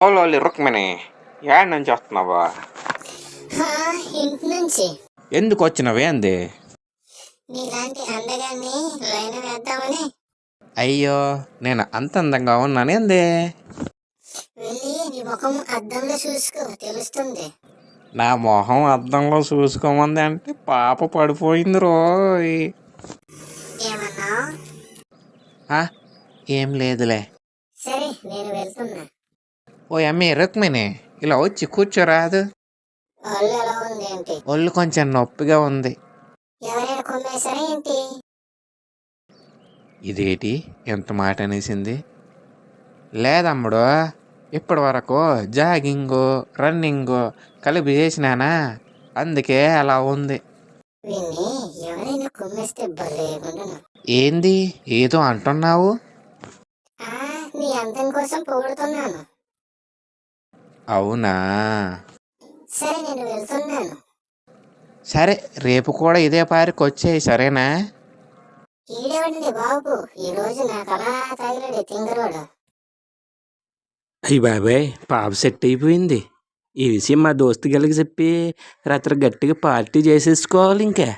ఓలోలి Rukmini add నుంచి వస్తున్నావా హా, ఇంటి నుంచి ఎందుకు వచ్చినవే అంది నీలాంటి అందగాన్ని లైన్ వేద్దామని అయ్యో నేను అంత అందంగా ఉన్నానేంది వెళ్ళి నీ ముఖం అద్దంలో చూసుకో తెలుస్తుంది నా మొహం అద్దంలో చూసుకోమంది అంటే పాప పడిపోయింది రోయ్ ఏమన్నా ఆ, ఏం లేదులే సరే నేను వెళ్తున్నా ఓ అమ్మే రుక్మిణి ఇలా వచ్చి కూర్చోరాదు. ఒళ్ళు ఎలా కొంచెం నొప్పిగా ఉంది. ఎవరైనా కొమ్మేశారా ఏంటి? ఇదేటి? ఎంత మాట అనేసింది? లేదమ్ముడు ఇప్పటి వరకు జాగింగు రన్నింగు కలిపి చేసినానా అందుకే అలా ఉంది. ఎవరైనా కొమ్మేస్తే ఏంది? ఏదో అంటున్నావు? ఆ నీ అందం కోసం పొగుడుతున్నాను. అవునా? సరే నేను వెళ్తున్నాను. సరే రేపు కూడా ఇదే పారికి వచ్చేయి సరేనా? ఈడేవండి బాబు? ఈ రోజు నాకు అలా తగిలాడు తింగరోడు. అయ్యి బాబాయ్ పాప సెట్ అయిపోయింది. ఈ విషయం మా దోస్తు గలికి చెప్పి రాత్రి గట్టిగా పార్టీ చేసేసుకోవాలి ఇంకా.